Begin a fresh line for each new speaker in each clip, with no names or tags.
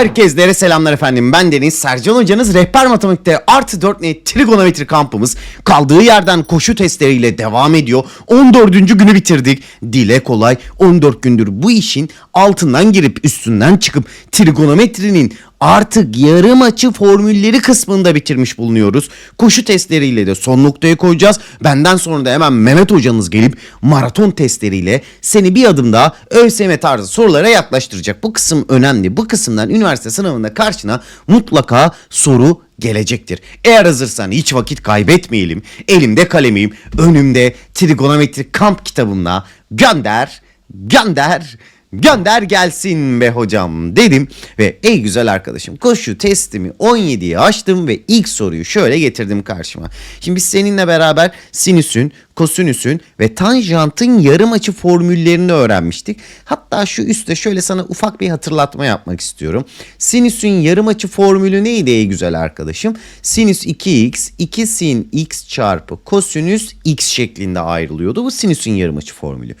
Herkeslere selamlar efendim. Ben Deniz Sercan Hocanız. Rehber Matematik'te artı 4 net trigonometri kampımız kaldığı yerden koşu testleriyle devam ediyor. 14. günü bitirdik. Dile kolay 14 gündür bu işin altından girip üstünden çıkıp trigonometrinin artık yarım açı formülleri kısmında bitirmiş bulunuyoruz. Koşu testleriyle de son noktaya koyacağız. Benden sonra da hemen Mehmet hocanız gelip maraton testleriyle seni bir adım daha ÖSYM tarzı sorulara yaklaştıracak. Bu kısım önemli. Bu kısımdan üniversite sınavında karşına mutlaka soru gelecektir. Eğer hazırsan hiç vakit kaybetmeyelim. Elimde kalemim, önümde trigonometri kamp kitabımla gönder, gönder, Gönder gelsin be hocam dedim ve ey güzel arkadaşım koşu testimi 17'ye açtım ve ilk soruyu şöyle getirdim karşıma. Şimdi biz seninle beraber sinüsün, kosinüsün ve tanjantın yarım açı formüllerini öğrenmiştik. Hatta şu üstte şöyle sana ufak bir hatırlatma yapmak istiyorum. Sinüsün yarım açı formülü neydi ey güzel arkadaşım? Sinüs 2x, 2 sin x çarpı kosinüs x şeklinde ayrılıyordu. Bu sinüsün yarım açı formülü.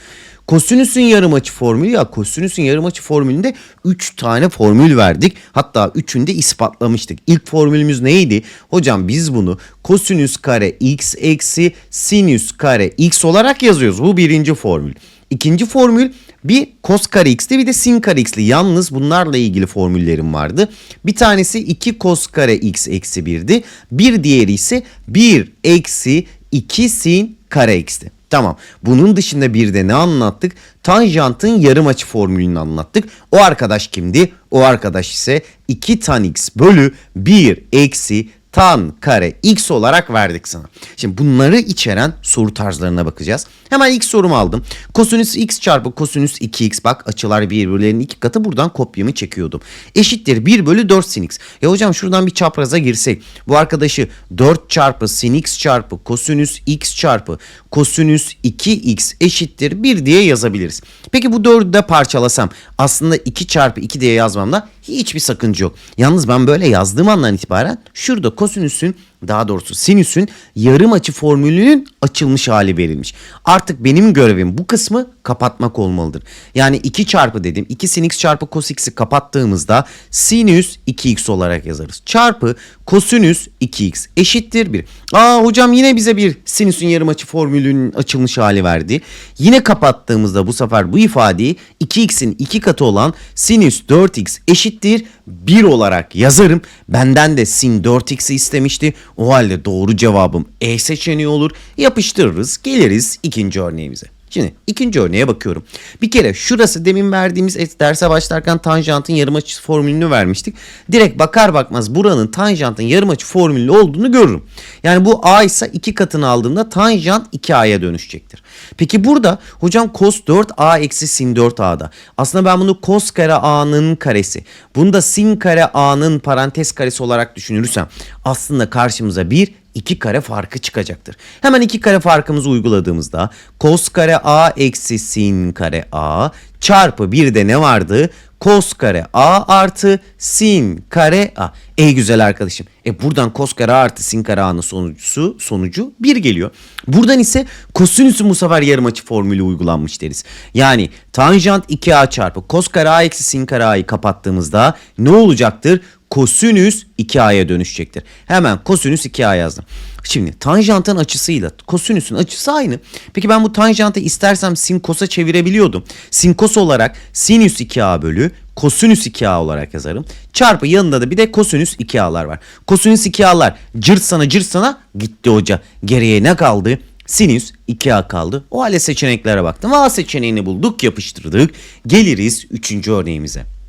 Kosinüsün yarım açı formülü ya kosinüsün yarım açı formülünde 3 tane formül verdik. Hatta 3'ünü de ispatlamıştık. İlk formülümüz neydi? Hocam biz bunu kosinüs kare x eksi sinüs kare x olarak yazıyoruz. Bu birinci formül. İkinci formül bir cos kare x'ti bir de sin kare x'li. Yalnız bunlarla ilgili formüllerim vardı. Bir tanesi 2 cos kare x eksi 1'di. Bir diğeri ise 1 eksi 2 sin kare x'ti. Tamam. Bunun dışında bir de ne anlattık? Tanjantın yarım açı formülünü anlattık. O arkadaş kimdi? O arkadaş ise 2 tan x bölü 1 eksi tan kare x olarak verdik sana. Şimdi bunları içeren soru tarzlarına bakacağız. Hemen ilk sorumu aldım. Kosinüs x çarpı kosinüs 2x bak açılar birbirlerinin iki katı buradan kopyamı çekiyordum. Eşittir 1 bölü 4 sin x. Ya hocam şuradan bir çapraza girsek. Bu arkadaşı 4 çarpı sin x çarpı kosinüs x çarpı kosinüs 2x eşittir 1 diye yazabiliriz. Peki bu 4'ü de parçalasam aslında 2 çarpı 2 diye yazmamda hiçbir sakınca yok. Yalnız ben böyle yazdığım andan itibaren şurada kosinüsün daha doğrusu sinüsün yarım açı formülünün açılmış hali verilmiş. Artık benim görevim bu kısmı kapatmak olmalıdır. Yani 2 çarpı dedim. 2 sin x çarpı cos x'i kapattığımızda sinüs 2x olarak yazarız. Çarpı kosinüs 2x eşittir 1. Aa hocam yine bize bir sinüsün yarım açı formülünün açılmış hali verdi. Yine kapattığımızda bu sefer bu ifadeyi 2x'in 2 katı olan sinüs 4x eşittir 1 olarak yazarım. Benden de sin 4x'i istemişti. O halde doğru cevabım E seçeneği olur. Yapıştırırız geliriz ikinci örneğimize. Şimdi ikinci örneğe bakıyorum. Bir kere şurası demin verdiğimiz derse başlarken tanjantın yarım açı formülünü vermiştik. Direkt bakar bakmaz buranın tanjantın yarım açı formülü olduğunu görürüm. Yani bu a ise iki katını aldığımda tanjant 2a'ya dönüşecektir. Peki burada hocam cos 4a eksi sin 4a'da. Aslında ben bunu cos kare a'nın karesi. Bunu da sin kare a'nın parantez karesi olarak düşünürsem aslında karşımıza bir 2 kare farkı çıkacaktır. Hemen 2 kare farkımızı uyguladığımızda cos kare a eksi sin kare a çarpı bir de ne vardı? Cos kare a artı sin kare a. Ey güzel arkadaşım. E buradan cos kare artı sin kare a'nın sonucu, sonucu 1 geliyor. Buradan ise kosinüsün bu sefer yarım açı formülü uygulanmış deriz. Yani tanjant 2a çarpı cos kare a eksi sin kare a'yı kapattığımızda ne olacaktır? Kosinüs 2a'ya dönüşecektir. Hemen kosinüs 2a yazdım. Şimdi tanjantın açısıyla kosinüsün açısı aynı. Peki ben bu tanjantı istersem sin kosa çevirebiliyordum. Sin kos olarak sinüs 2a bölü kosinüs 2a olarak yazarım. Çarpı yanında da bir de kosinüs 2a'lar var. Kosinüs 2a'lar cırt sana cırt sana gitti hoca. Geriye ne kaldı? Sinüs 2A kaldı. O halde seçeneklere baktım. A seçeneğini bulduk yapıştırdık. Geliriz 3. örneğimize.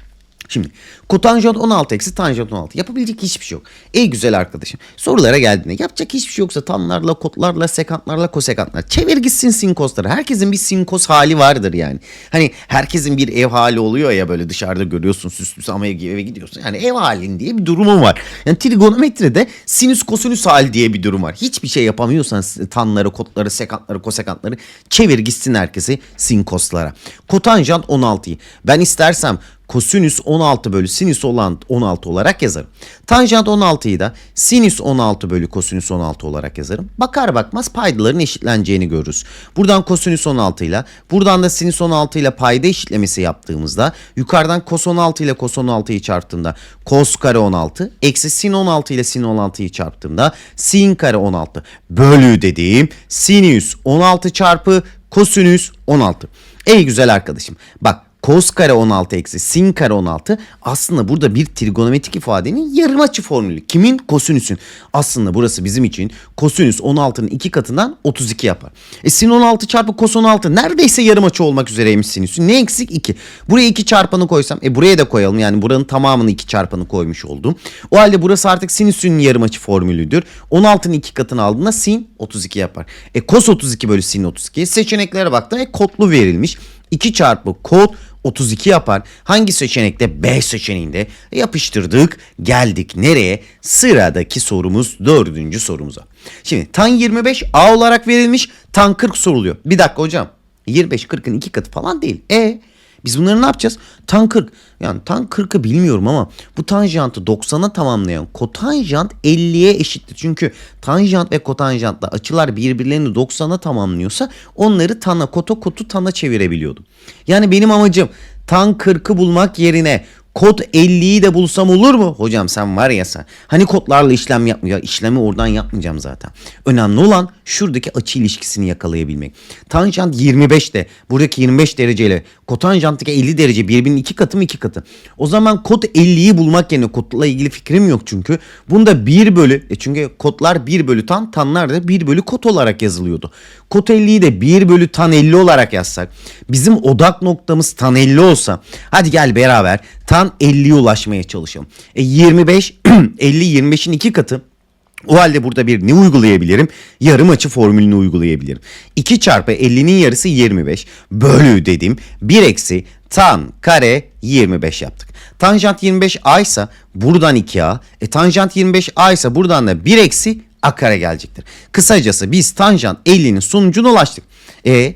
Şimdi kotanjant 16 eksi tanjant 16. Yapabilecek hiçbir şey yok. Ey güzel arkadaşım. Sorulara geldiğinde yapacak hiçbir şey yoksa tanlarla, kotlarla, sekantlarla, kosekantlar. Çevir gitsin sin kosları. Herkesin bir sin kos hali vardır yani. Hani herkesin bir ev hali oluyor ya böyle dışarıda görüyorsun süslü ama eve gidiyorsun. Yani ev halin diye bir durumun var. Yani trigonometride sinüs kosinüs hali diye bir durum var. Hiçbir şey yapamıyorsan tanları, kotları, sekantları, kosekantları çevir gitsin herkesi sin koslara. Kotanjant 16'yı. Ben istersem kosinüs 16 bölü sinüs olan 16 olarak yazarım. Tanjant 16'yı da sinüs 16 bölü kosinüs 16 olarak yazarım. Bakar bakmaz paydaların eşitleneceğini görürüz. Buradan kosinüs 16 ile buradan da sinüs 16 ile payda eşitlemesi yaptığımızda yukarıdan kos 16 ile kos 16'yı çarptığımda kos kare 16 eksi sin 16 ile sin 16'yı çarptığımda sin kare 16 bölü dediğim sinüs 16 çarpı kosinüs 16. Ey güzel arkadaşım bak Kos kare 16 eksi sin kare 16 aslında burada bir trigonometrik ifadenin yarım açı formülü. Kimin? Kosinüsün. Aslında burası bizim için kosinüs 16'nın iki katından 32 yapar. E sin 16 çarpı kos 16 neredeyse yarım açı olmak üzereymiş sinüsün. Ne eksik? 2. Buraya 2 çarpanı koysam e buraya da koyalım. Yani buranın tamamını 2 çarpanı koymuş oldum. O halde burası artık sinüsün yarım açı formülüdür. 16'nın iki katını aldığında sin 32 yapar. E kos 32 bölü sin 32. Seçeneklere baktım. E kodlu verilmiş. 2 çarpı kod 32 yapar. Hangi seçenekte? B seçeneğinde yapıştırdık. Geldik nereye? Sıradaki sorumuz dördüncü sorumuza. Şimdi tan 25 A olarak verilmiş. Tan 40 soruluyor. Bir dakika hocam. 25 40'ın iki katı falan değil. E biz bunları ne yapacağız? Tan 40. Yani tan 40'ı bilmiyorum ama bu tanjantı 90'a tamamlayan kotanjant 50'ye eşittir. Çünkü tanjant ve kotanjantla açılar birbirlerini 90'a tamamlıyorsa onları tana koto kotu tana çevirebiliyordum. Yani benim amacım tan 40'ı bulmak yerine Kod 50'yi de bulsam olur mu? Hocam sen var ya sen. Hani kodlarla işlem yapmıyor. İşlemi oradan yapmayacağım zaten. Önemli olan şuradaki açı ilişkisini yakalayabilmek. Tanjant 25 de buradaki 25 dereceyle kotanjanttaki 50 derece birbirinin iki katı mı iki katı. O zaman kod 50'yi bulmak yerine kodla ilgili fikrim yok çünkü. Bunda 1 bölü e çünkü kodlar 1 bölü tan tanlar da 1 bölü kod olarak yazılıyordu. Kod 50'yi de 1 bölü tan 50 olarak yazsak bizim odak noktamız tan 50 olsa hadi gel beraber tan 50'ye ulaşmaya çalışalım. E 25 50 25'in iki katı o halde burada bir ne uygulayabilirim? Yarım açı formülünü uygulayabilirim. 2 çarpı 50'nin yarısı 25 bölü dedim. 1 eksi tan kare 25 yaptık. Tanjant 25 a ise buradan 2a. E tanjant 25 a ise buradan da 1 eksi a kare gelecektir. Kısacası biz tanjant 50'nin sonucuna ulaştık. E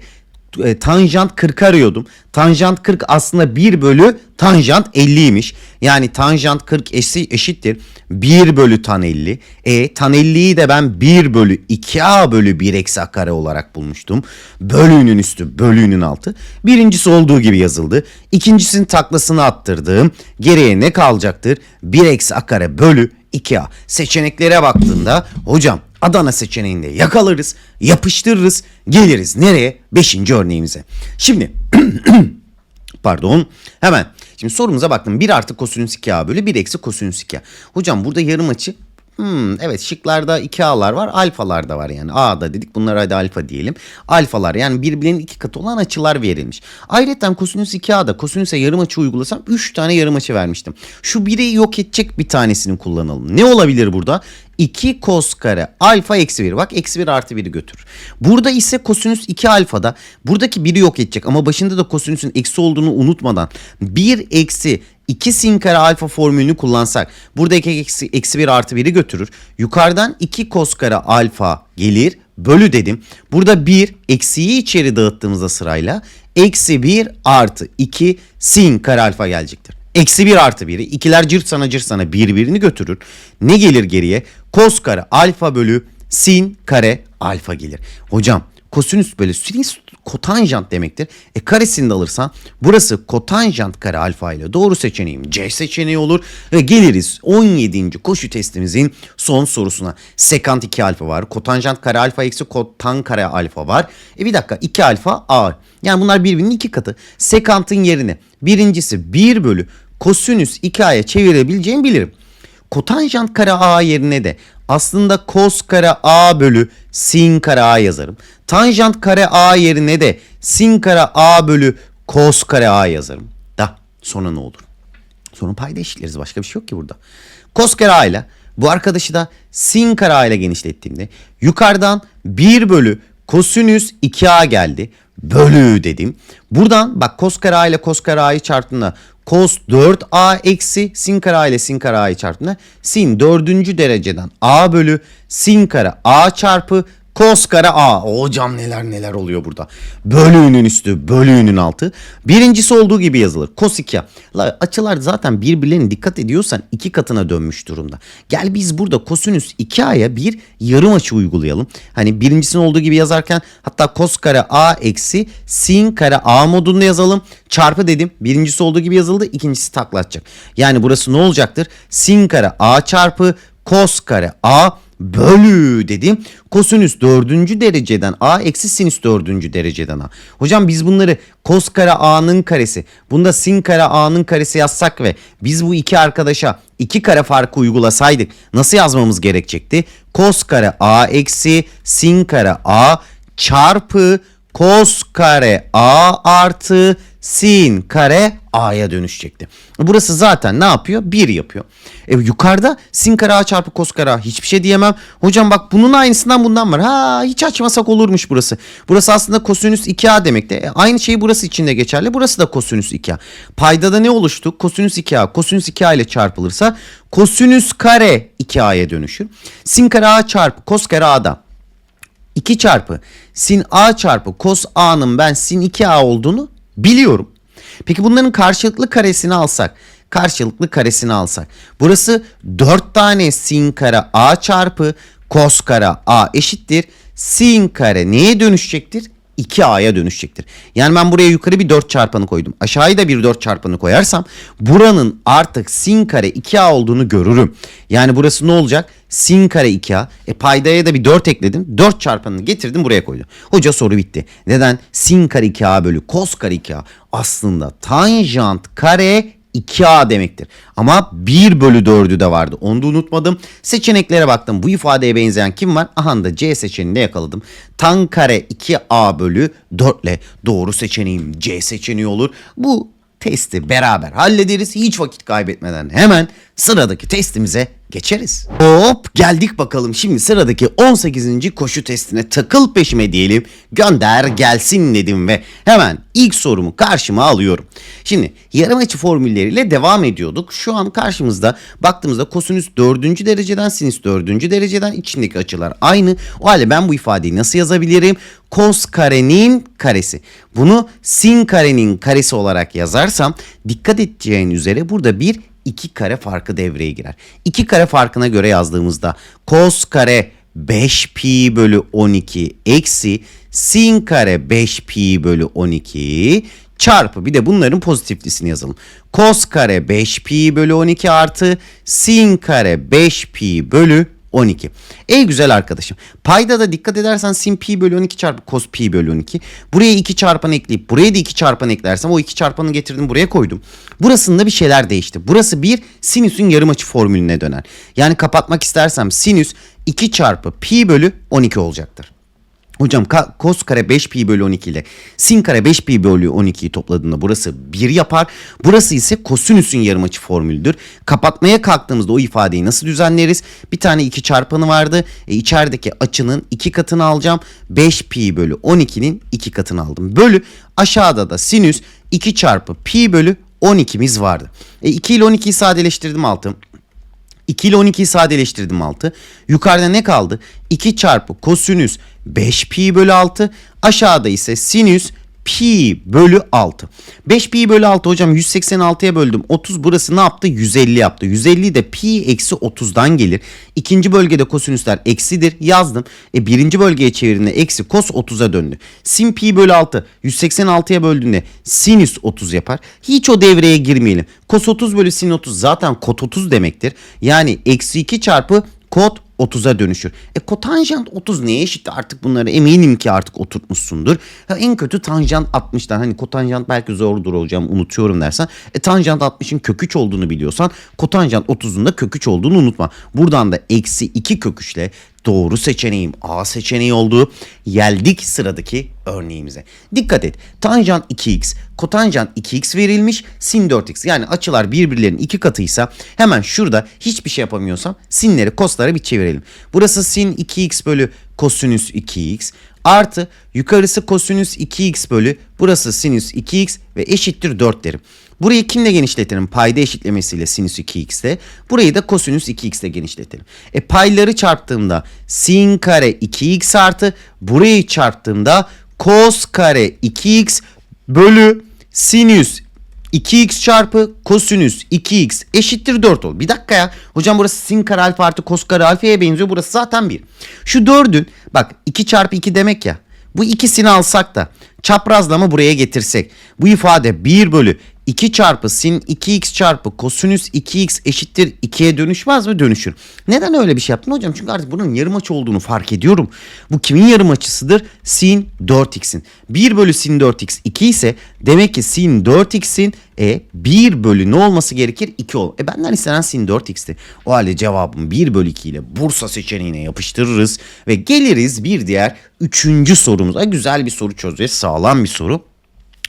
e, tanjant 40 arıyordum. Tanjant 40 aslında 1 bölü tanjant 50'ymiş. Yani tanjant 40 eşi, eşittir 1 bölü tan 50. E tan 50'yi de ben 1 bölü 2a bölü 1 eksi a kare olarak bulmuştum. Bölüğünün üstü bölüğünün altı. Birincisi olduğu gibi yazıldı. İkincisinin taklasını attırdım. Geriye ne kalacaktır? 1 eksi a kare bölü 2a. Seçeneklere baktığında hocam Adana seçeneğinde yakalarız, yapıştırırız, geliriz. Nereye? Beşinci örneğimize. Şimdi pardon hemen şimdi sorumuza baktım. 1 artı kosinüs 2a bölü 1 eksi kosinüs 2a. Hocam burada yarım açı Hmm, evet şıklarda 2A'lar var alfalar da var yani A'da dedik bunlara hadi alfa diyelim. Alfalar yani birbirinin iki katı olan açılar verilmiş. Ayrıca kosinüs 2A'da kosinüse yarım açı uygulasam 3 tane yarım açı vermiştim. Şu biri yok edecek bir tanesini kullanalım. Ne olabilir burada? 2 kos kare alfa eksi 1. Bak eksi 1 artı 1'i götür. Burada ise kosinüs 2 alfada buradaki 1'i yok edecek ama başında da kosinüsün eksi olduğunu unutmadan 1 eksi 2 sin kare alfa formülünü kullansak buradaki eksi, eksi 1 artı 1'i götürür. Yukarıdan 2 kos kare alfa gelir bölü dedim. Burada 1 eksiyi içeri dağıttığımızda sırayla eksi 1 artı 2 sin kare alfa gelecektir. Eksi 1 artı 1'i ikiler cırt sana cırt sana birbirini götürür. Ne gelir geriye? Kos kare alfa bölü sin kare alfa gelir. Hocam kosinüs bölü sinüs kotanjant demektir. E karesini de alırsan burası kotanjant kare alfa ile doğru seçeneğim C seçeneği olur. Ve geliriz 17. koşu testimizin son sorusuna. Sekant 2 alfa var. Kotanjant kare alfa eksi kotan kare alfa var. E bir dakika 2 alfa A. Yani bunlar birbirinin iki katı. Sekantın yerine birincisi 1 bölü kosinüs 2a'ya çevirebileceğimi bilirim. Kotanjant kare a yerine de aslında kos kare a bölü sin kare a yazarım. Tanjant kare a yerine de sin kare a bölü kos kare a yazarım. Da sonra ne olur? Sonra payda eşitleriz. Başka bir şey yok ki burada. Kos kare a ile bu arkadaşı da sin kare a ile genişlettiğimde yukarıdan 1 bölü kosinüs 2a geldi. Bölü dedim. Buradan bak kos kare a ile kos kare a'yı çarptığında Cos 4a eksi sin kare a ile sin kare a'yı çarptığında sin dördüncü dereceden a bölü sin kare a çarpı Kos kare A. Hocam neler neler oluyor burada. Bölüğünün üstü, bölüğünün altı. Birincisi olduğu gibi yazılır. Kos 2 La açılar zaten birbirlerine dikkat ediyorsan iki katına dönmüş durumda. Gel biz burada kosinüs 2A'ya bir yarım açı uygulayalım. Hani birincisinin olduğu gibi yazarken hatta kos kare A eksi sin kare A modunda yazalım. Çarpı dedim. Birincisi olduğu gibi yazıldı. ikincisi takla atacak. Yani burası ne olacaktır? Sin kare A çarpı kos kare A bölü dedim. Kosinüs dördüncü dereceden A eksi sinüs dördüncü dereceden A. Hocam biz bunları kos kare A'nın karesi. Bunda sin kare A'nın karesi yazsak ve biz bu iki arkadaşa iki kare farkı uygulasaydık nasıl yazmamız gerekecekti? Kos kare A eksi sin kare A çarpı kos kare A artı sin kare A'ya dönüşecekti. Burası zaten ne yapıyor? 1 yapıyor. E yukarıda sin kare A çarpı kos kare hiçbir şey diyemem. Hocam bak bunun aynısından bundan var. Ha hiç açmasak olurmuş burası. Burası aslında kosinüs 2A demekti. E, aynı şey burası için de geçerli. Burası da kosinüs 2A. Paydada ne oluştu? Kosinüs 2A. Kosinüs 2A ile çarpılırsa kosinüs kare 2A'ya dönüşür. Sin kare A çarpı kos kare A'da 2 çarpı sin A çarpı kos A'nın ben sin 2A olduğunu biliyorum. Peki bunların karşılıklı karesini alsak, karşılıklı karesini alsak. Burası 4 tane sin kare A çarpı kos kare A eşittir. Sin kare neye dönüşecektir? 2A'ya dönüşecektir. Yani ben buraya yukarı bir 4 çarpanı koydum. Aşağıya da bir 4 çarpanı koyarsam buranın artık sin kare 2A olduğunu görürüm. Yani burası ne olacak? Sin kare 2A. E paydaya da bir 4 ekledim. 4 çarpanını getirdim buraya koydum. Hoca soru bitti. Neden? Sin kare 2A bölü kos kare 2A aslında tanjant kare 2A demektir. Ama 1 bölü 4'ü de vardı. Onu da unutmadım. Seçeneklere baktım. Bu ifadeye benzeyen kim var? Aha da C seçeneğinde yakaladım. Tan kare 2A bölü 4 ile doğru seçeneğim C seçeneği olur. Bu testi beraber hallederiz. Hiç vakit kaybetmeden hemen sıradaki testimize geçeriz. Hop geldik bakalım şimdi sıradaki 18. koşu testine takıl peşime diyelim. Gönder gelsin dedim ve hemen ilk sorumu karşıma alıyorum. Şimdi yarım açı formülleriyle devam ediyorduk. Şu an karşımızda baktığımızda kosinüs 4. dereceden sinüs 4. dereceden içindeki açılar aynı. O halde ben bu ifadeyi nasıl yazabilirim? Kos karenin karesi. Bunu sin karenin karesi olarak yazarsam dikkat edeceğin üzere burada bir 2 kare farkı devreye girer. 2 kare farkına göre yazdığımızda cos kare 5 pi bölü 12 eksi sin kare 5 pi bölü 12 çarpı bir de bunların pozitiflisini yazalım. Cos kare 5 pi bölü 12 artı sin kare 5 pi bölü 12. Ey güzel arkadaşım. Payda da dikkat edersen sin pi bölü 12 çarpı cos pi bölü 12. Buraya 2 çarpan ekleyip buraya da 2 çarpan eklersem o 2 çarpanı getirdim buraya koydum. Burasında bir şeyler değişti. Burası bir sinüsün yarım açı formülüne döner. Yani kapatmak istersem sinüs 2 çarpı pi bölü 12 olacaktır. Hocam cos kare 5 pi bölü 12 ile sin kare 5 pi bölü 12'yi topladığında burası 1 yapar. Burası ise kosinüsün yarımaçı formülüdür. Kapatmaya kalktığımızda o ifadeyi nasıl düzenleriz? Bir tane 2 çarpanı vardı. E, içerideki açının 2 katını alacağım. 5 pi bölü 12'nin 2 katını aldım. Bölü aşağıda da sinüs 2 çarpı pi bölü 12'miz vardı. E, 2 ile 12'yi sadeleştirdim altım. 2 ile 12'yi sadeleştirdim 6. Yukarıda ne kaldı? 2 çarpı kosinüs 5 pi bölü 6. Aşağıda ise sinüs pi bölü 6. 5 pi bölü 6 hocam 186'ya böldüm. 30 burası ne yaptı? 150 yaptı. 150 de pi eksi 30'dan gelir. İkinci bölgede kosinüsler eksidir. Yazdım. E birinci bölgeye çevirdiğinde eksi kos 30'a döndü. Sin pi bölü 6 186'ya böldüğünde sinüs 30 yapar. Hiç o devreye girmeyelim. Kos 30 bölü sin 30 zaten kot 30 demektir. Yani eksi 2 çarpı kot 30'a dönüşür. E kotanjant 30 neye eşit artık bunları eminim ki artık oturtmuşsundur. Ha, en kötü tanjant 60'tan hani kotanjant belki zordur hocam unutuyorum dersen. E tanjant 60'ın kök 3 olduğunu biliyorsan kotanjant 30'un da kök 3 olduğunu unutma. Buradan da eksi 2 kök 3 ile doğru seçeneğim A seçeneği oldu. Geldik sıradaki örneğimize. Dikkat et. Tanjant 2x, kotanjant 2x verilmiş, sin 4x. Yani açılar birbirlerinin iki katıysa hemen şurada hiçbir şey yapamıyorsam sinleri koslara bir çevirelim. Burası sin 2x bölü kosinüs 2x artı yukarısı kosinüs 2x bölü burası sinüs 2x ve eşittir 4 derim. Burayı kimle genişletelim? Payda eşitlemesiyle sinüs 2x'te. Burayı da kosinüs 2x'te genişletelim. E payları çarptığımda sin kare 2x artı burayı çarptığımda cos kare 2x bölü sinüs 2x çarpı kosinüs 2x eşittir 4 olur. Bir dakika ya. Hocam burası sin kare alfa artı kos kare alfaya benziyor. Burası zaten 1. Şu 4'ün bak 2 çarpı 2 demek ya. Bu ikisini alsak da çaprazlama buraya getirsek. Bu ifade 1 bölü 2 çarpı sin 2x çarpı kosinüs 2x eşittir 2'ye dönüşmez mi? Dönüşür. Neden öyle bir şey yaptın hocam? Çünkü artık bunun yarım açı olduğunu fark ediyorum. Bu kimin yarım açısıdır? Sin 4x'in. 1 bölü sin 4x 2 ise demek ki sin 4x'in e 1 bölü ne olması gerekir? 2 ol. E benden istenen sin 4x'ti. O halde cevabım 1 bölü 2 ile Bursa seçeneğine yapıştırırız ve geliriz bir diğer üçüncü sorumuza. Güzel bir soru çözeceğiz. Sağlam bir soru.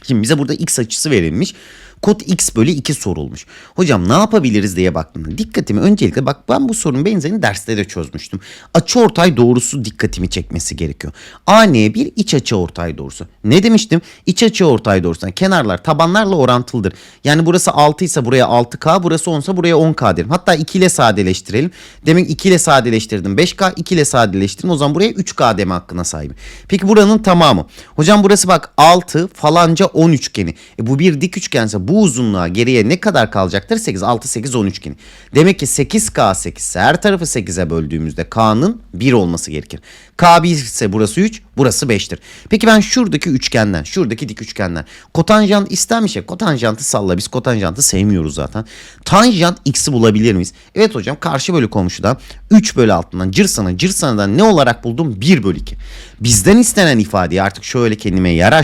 Şimdi bize burada x açısı verilmiş. Kod x bölü 2 sorulmuş. Hocam ne yapabiliriz diye baktım. Dikkatimi öncelikle bak ben bu sorunun benzerini derste de çözmüştüm. Açı ortay doğrusu dikkatimi çekmesi gerekiyor. AN bir iç açı ortay doğrusu. Ne demiştim? İç açı ortay doğrusu. kenarlar tabanlarla orantılıdır. Yani burası 6 ise buraya 6K, burası 10 ise buraya 10K derim. Hatta 2 ile sadeleştirelim. Demek 2 ile sadeleştirdim 5K, 2 ile sadeleştirdim. O zaman buraya 3K deme hakkına sahibim. Peki buranın tamamı. Hocam burası bak 6 falanca 10 üçgeni. E bu bir dik üçgense bu uzunluğa geriye ne kadar kalacaktır? 8, 6, 8, 10 üçgeni. Demek ki 8K 8 ise her tarafı 8'e böldüğümüzde K'nın 1 olması gerekir. K1 ise burası 3, burası 5'tir. Peki ben şuradaki üçgenden, şuradaki dik üçgenden kotanjant istenmiş ya kotanjantı salla biz kotanjantı sevmiyoruz zaten. Tanjant x'i bulabilir miyiz? Evet hocam karşı bölü komşudan 3 bölü altından cırsana cırsana'dan ne olarak buldum? 1 bölü 2. Bizden istenen ifadeyi artık şöyle kendime yer.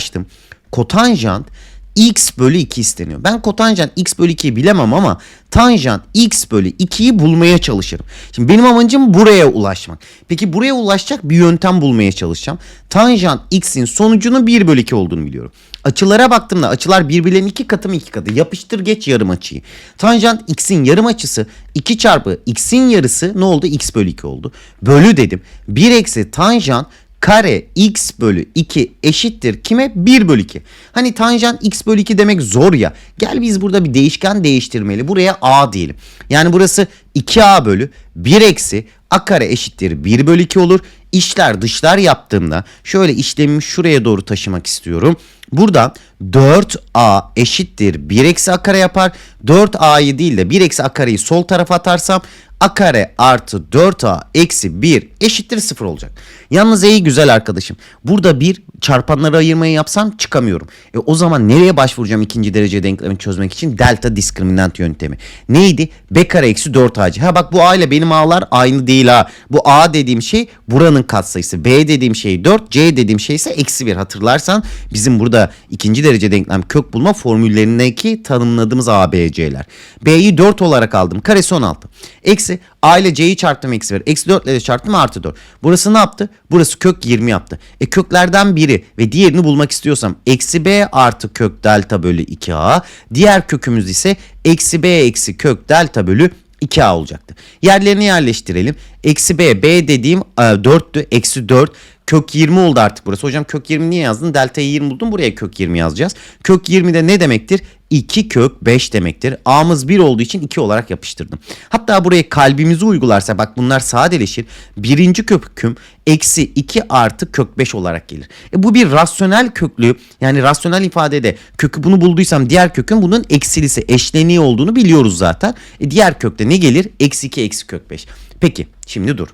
Kotanjant x bölü 2 isteniyor. Ben kotanjant x bölü 2'yi bilemem ama tanjant x bölü 2'yi bulmaya çalışırım. Şimdi benim amacım buraya ulaşmak. Peki buraya ulaşacak bir yöntem bulmaya çalışacağım. Tanjant x'in sonucunun 1 bölü 2 olduğunu biliyorum. Açılara baktığımda açılar birbirlerinin iki katı mı iki katı. Yapıştır geç yarım açıyı. Tanjant x'in yarım açısı 2 çarpı x'in yarısı ne oldu? x bölü 2 oldu. Bölü dedim. 1 eksi tanjant kare x bölü 2 eşittir kime? 1 bölü 2. Hani tanjant x bölü 2 demek zor ya. Gel biz burada bir değişken değiştirmeli. Buraya a diyelim. Yani burası 2a bölü 1 eksi a kare eşittir 1 bölü 2 olur. İşler dışlar yaptığımda şöyle işlemimi şuraya doğru taşımak istiyorum. Buradan 4a eşittir 1 eksi a kare yapar. 4a'yı değil de 1 eksi a kareyi sol tarafa atarsam a kare artı 4a eksi 1 eşittir 0 olacak. Yalnız iyi güzel arkadaşım. Burada bir çarpanları ayırmayı yapsam çıkamıyorum. E o zaman nereye başvuracağım ikinci derece denklemini çözmek için? Delta diskriminant yöntemi. Neydi? b kare eksi 4ac. Ha bak bu a ile benim a'lar aynı değil ha. Bu a dediğim şey buranın katsayısı. b dediğim şey 4. c dediğim şey ise eksi 1. Hatırlarsan bizim burada ikinci derece denklem kök bulma formüllerindeki tanımladığımız a, b, c'ler. b'yi 4 olarak aldım. Karesi 16. Eksi a ile c'yi çarptım eksi 1. Eksi 4 ile çarptım artı 4. Burası ne yaptı? Burası kök 20 yaptı. E köklerden biri ve diğerini bulmak istiyorsam eksi b artı kök delta bölü 2a. Diğer kökümüz ise eksi b eksi kök delta bölü 2a olacaktı. Yerlerini yerleştirelim. Eksi b, b dediğim e, 4'tü. Eksi 4. Kök 20 oldu artık burası. Hocam kök 20 niye yazdın? Delta'yı 20 buldum. Buraya kök 20 yazacağız. Kök 20 de ne demektir? 2 kök 5 demektir. A'mız 1 olduğu için 2 olarak yapıştırdım. Hatta buraya kalbimizi uygularsa bak bunlar sadeleşir. Birinci köküm eksi 2 artı kök 5 olarak gelir. E bu bir rasyonel köklü yani rasyonel ifadede kökü bunu bulduysam diğer kökün bunun eksilisi eşleniği olduğunu biliyoruz zaten. E diğer kökte ne gelir? Eksi 2 eksi kök 5. Peki şimdi dur.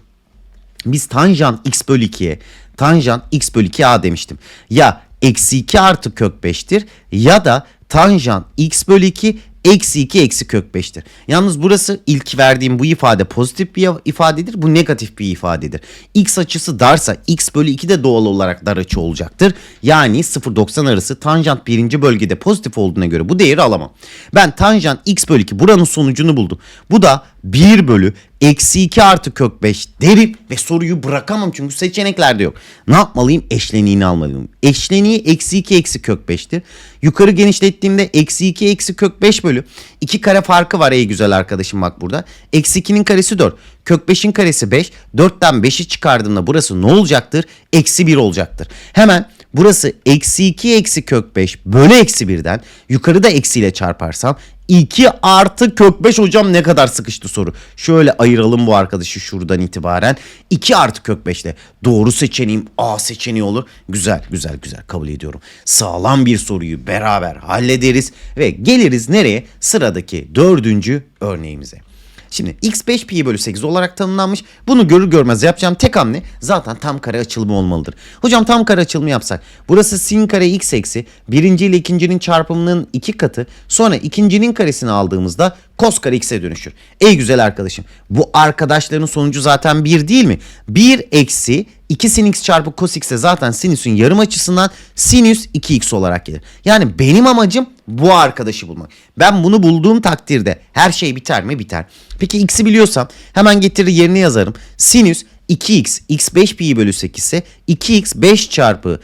Biz tanjant x bölü 2'ye tanjant x bölü 2a demiştim. Ya eksi 2 artı kök 5'tir ya da tanjant x bölü 2 eksi 2 eksi kök 5'tir. Yalnız burası ilk verdiğim bu ifade pozitif bir ifadedir. Bu negatif bir ifadedir. X açısı darsa x bölü 2 de doğal olarak dar açı olacaktır. Yani 0-90 arası tanjant birinci bölgede pozitif olduğuna göre bu değeri alamam. Ben tanjant x bölü 2 buranın sonucunu buldum. Bu da 1 bölü eksi 2 artı kök 5 derim ve soruyu bırakamam çünkü seçeneklerde yok. Ne yapmalıyım? Eşleniğini almalıyım. Eşleniği eksi 2 eksi kök 5'tir. Yukarı genişlettiğimde eksi 2 eksi kök 5 bölü 2 kare farkı var ey güzel arkadaşım bak burada. Eksi 2'nin karesi 4. Kök 5'in karesi 5. 4'ten 5'i çıkardığımda burası ne olacaktır? Eksi 1 olacaktır. Hemen Burası eksi 2 eksi kök 5 bölü eksi 1'den yukarıda eksiyle çarparsam 2 artı kök 5 hocam ne kadar sıkıştı soru. Şöyle ayıralım bu arkadaşı şuradan itibaren. 2 artı kök 5 ile doğru seçeneğim A seçeneği olur. Güzel güzel güzel kabul ediyorum. Sağlam bir soruyu beraber hallederiz ve geliriz nereye? Sıradaki dördüncü örneğimize. Şimdi x5 pi bölü 8 olarak tanımlanmış. Bunu görür görmez yapacağım tek hamle zaten tam kare açılımı olmalıdır. Hocam tam kare açılımı yapsak. Burası sin kare x eksi birinci ile ikincinin çarpımının iki katı. Sonra ikincinin karesini aldığımızda cos kare x'e dönüşür. Ey güzel arkadaşım bu arkadaşların sonucu zaten 1 değil mi? 1 eksi 2 sin x çarpı cos x'e zaten sinüsün yarım açısından sinüs 2x olarak gelir. Yani benim amacım bu arkadaşı bulmak. Ben bunu bulduğum takdirde her şey biter mi? Biter. Peki x'i biliyorsam hemen getirir yerine yazarım. Sinüs 2x x5 pi bölü 8 ise 2x 5 çarpı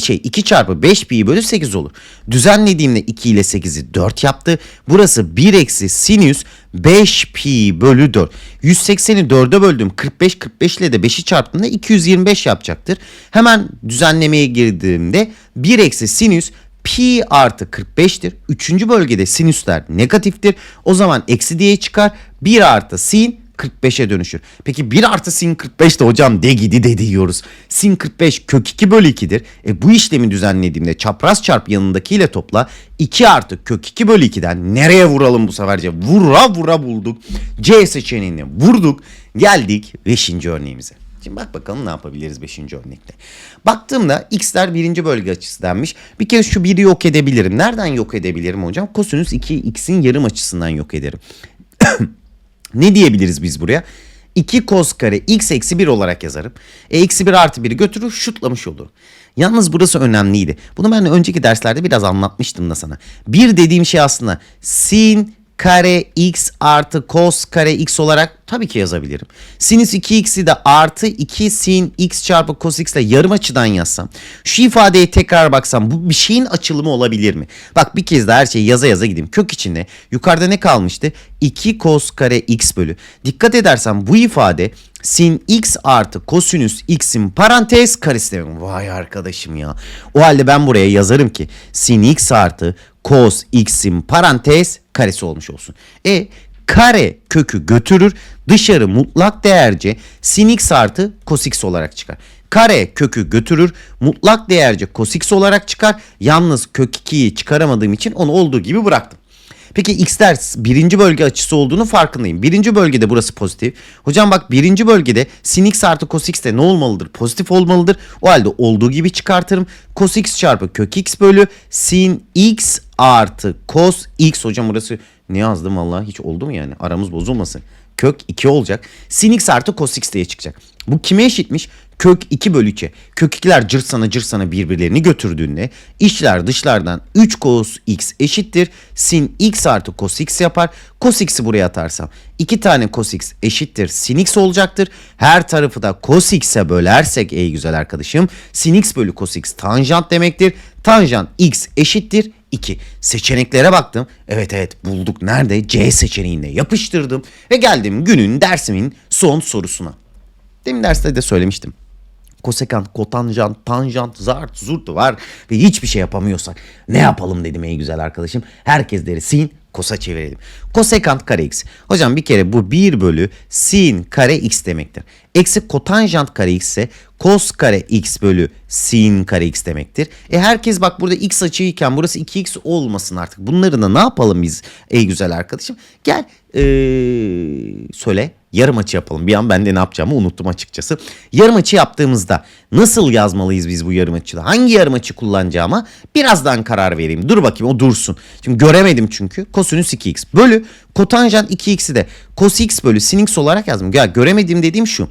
şey 2 çarpı 5 pi bölü 8 olur. Düzenlediğimde 2 ile 8'i 4 yaptı. Burası 1 eksi sinüs 5 pi bölü 4. 180'i 4'e böldüm. 45 45 ile de 5'i çarptığımda 225 yapacaktır. Hemen düzenlemeye girdiğimde 1 eksi sinüs pi artı 45'tir. Üçüncü bölgede sinüsler negatiftir. O zaman eksi diye çıkar. 1 artı sin 45'e dönüşür. Peki 1 artı sin 45 de hocam de gidi de diyoruz. Sin 45 kök 2 bölü 2'dir. E bu işlemi düzenlediğimde çapraz çarp yanındakiyle topla 2 artı kök 2 bölü 2'den nereye vuralım bu seferce? Vura vura bulduk. C seçeneğini vurduk. Geldik 5. örneğimize. Şimdi bak bakalım ne yapabiliriz 5. örnekte. Baktığımda x'ler birinci bölge açısı denmiş. Bir kez şu 1'i yok edebilirim. Nereden yok edebilirim hocam? Kosinüs 2 x'in yarım açısından yok ederim. ne diyebiliriz biz buraya? 2 kos kare x eksi 1 olarak yazarım. E eksi 1 artı 1'i götürür şutlamış olur. Yalnız burası önemliydi. Bunu ben önceki derslerde biraz anlatmıştım da sana. Bir dediğim şey aslında sin kare x artı cos kare x olarak tabii ki yazabilirim. Sinüs 2x'i de artı 2 sin x çarpı cos x ile yarım açıdan yazsam. Şu ifadeye tekrar baksam bu bir şeyin açılımı olabilir mi? Bak bir kez daha her şeyi yaza yaza gideyim. Kök içinde yukarıda ne kalmıştı? 2 cos kare x bölü. Dikkat edersen bu ifade sin x artı kosinüs x'in parantez karesi demek. Vay arkadaşım ya. O halde ben buraya yazarım ki sin x artı cos x'in parantez karesi olmuş olsun. E kare kökü götürür dışarı mutlak değerce sin x artı cos x olarak çıkar. Kare kökü götürür mutlak değerce cos x olarak çıkar. Yalnız kök 2'yi çıkaramadığım için onu olduğu gibi bıraktım. Peki x'ler birinci bölge açısı olduğunu farkındayım. Birinci bölgede burası pozitif. Hocam bak birinci bölgede sin x artı cos x de ne olmalıdır? Pozitif olmalıdır. O halde olduğu gibi çıkartırım. Cos x çarpı kök x bölü sin x artı cos x. Hocam burası ne yazdım vallahi hiç oldu mu yani? Aramız bozulmasın. Kök 2 olacak. Sin x artı cos x diye çıkacak. Bu kime eşitmiş? Kök 2 bölü 2. Kök 2'ler cırt sana cırt sana birbirlerini götürdüğünde içler dışlardan 3 cos x eşittir. Sin x artı cos x yapar. Cos x'i buraya atarsam 2 tane cos x eşittir sin x olacaktır. Her tarafı da cos x'e bölersek ey güzel arkadaşım sin x bölü cos x tanjant demektir. Tanjant x eşittir 2. Seçeneklere baktım. Evet evet bulduk. Nerede? C seçeneğinde yapıştırdım. Ve geldim günün dersimin son sorusuna. Demin derste de söylemiştim. Kosekant, kotanjant, tanjant, zart, zurt var ve hiçbir şey yapamıyorsak ne yapalım dedim ey güzel arkadaşım. Herkes deri sin kosa çevirelim. Kosekant kare x. Hocam bir kere bu 1 bölü sin kare x demektir. Eksi kotanjant kare x ise kos kare x bölü sin kare x demektir. E herkes bak burada x açıyken burası 2x olmasın artık. Bunları da ne yapalım biz ey güzel arkadaşım? Gel ee, söyle yarım açı yapalım. Bir an ben de ne yapacağımı unuttum açıkçası. Yarım açı yaptığımızda nasıl yazmalıyız biz bu yarım açıda? Hangi yarım açı kullanacağıma birazdan karar vereyim. Dur bakayım o dursun. Şimdi göremedim çünkü. Kosinüs 2x bölü kotanjant 2x'i de cos x bölü sin x olarak yazdım. Ya göremediğim dediğim şu.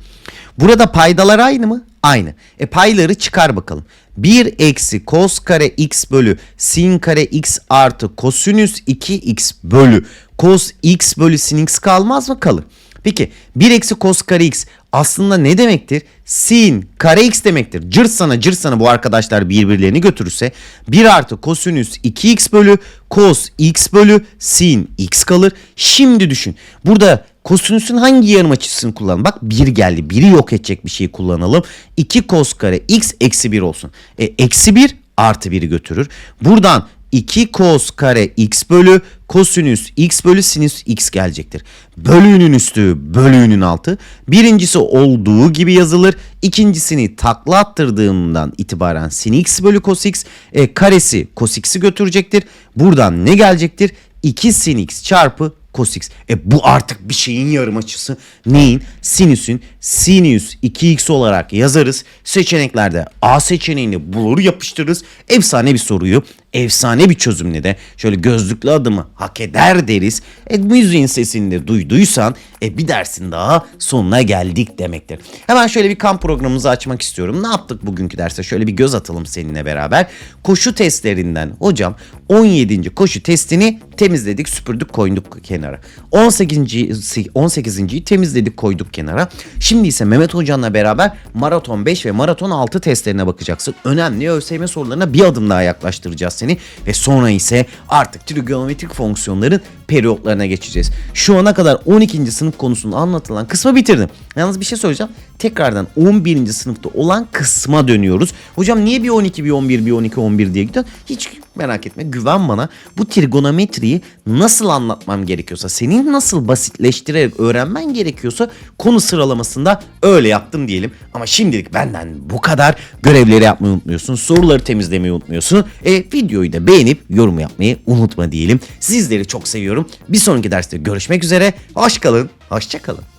Burada paydalar aynı mı? Aynı. E payları çıkar bakalım. 1 eksi cos kare x bölü sin kare x artı kosinüs 2x bölü cos x bölü sin x kalmaz mı? Kalır. Peki 1 eksi cos kare x aslında ne demektir? Sin kare x demektir. Cırt sana cırt sana bu arkadaşlar birbirlerini götürürse 1 artı kosinüs 2x bölü cos x bölü sin x kalır. Şimdi düşün. Burada kosinüsün hangi yarım açısını kullanalım? Bak 1 geldi. 1'i yok edecek bir şeyi kullanalım. 2 cos kare x eksi 1 olsun. E, eksi 1 artı 1'i götürür. Buradan 2 cos kare x bölü kosinüs x bölü sinüs x gelecektir. Bölüğünün üstü bölüğünün altı. Birincisi olduğu gibi yazılır. İkincisini takla attırdığımdan itibaren sin x bölü cos x e, karesi cos x'i götürecektir. Buradan ne gelecektir? 2 sin x çarpı cos x. E bu artık bir şeyin yarım açısı. Neyin? Sinüsün sinüs 2x olarak yazarız. Seçeneklerde A seçeneğini bulur yapıştırırız. Efsane bir soruyu efsane bir çözümle de şöyle gözlüklü adımı hak eder deriz. E, müziğin sesini de duyduysan e, bir dersin daha sonuna geldik demektir. Hemen şöyle bir kamp programımızı açmak istiyorum. Ne yaptık bugünkü derste? Şöyle bir göz atalım seninle beraber. Koşu testlerinden hocam 17. koşu testini temizledik, süpürdük, koyduk kenara. 18. 18.yi temizledik, koyduk kenara. Şimdi ise Mehmet Hoca'nla beraber maraton 5 ve maraton 6 testlerine bakacaksın. Önemli ÖSYM sorularına bir adım daha yaklaştıracağız seni ve sonra ise artık trigonometrik fonksiyonların periyotlarına geçeceğiz. Şu ana kadar 12. sınıf konusunda anlatılan kısmı bitirdim. Yalnız bir şey söyleyeceğim. Tekrardan 11. sınıfta olan kısma dönüyoruz. Hocam niye bir 12, bir 11, bir 12, 11 diye gidiyorsun? Hiç merak etme güven bana. Bu trigonometriyi nasıl anlatmam gerekiyorsa, senin nasıl basitleştirerek öğrenmen gerekiyorsa konu sıralamasında öyle yaptım diyelim. Ama şimdilik benden bu kadar. Görevleri yapmayı unutmuyorsun, soruları temizlemeyi unutmuyorsun. E, videoyu da beğenip yorum yapmayı unutma diyelim. Sizleri çok seviyorum. Bir sonraki derste görüşmek üzere. Hoş kalın, hoşça kalın.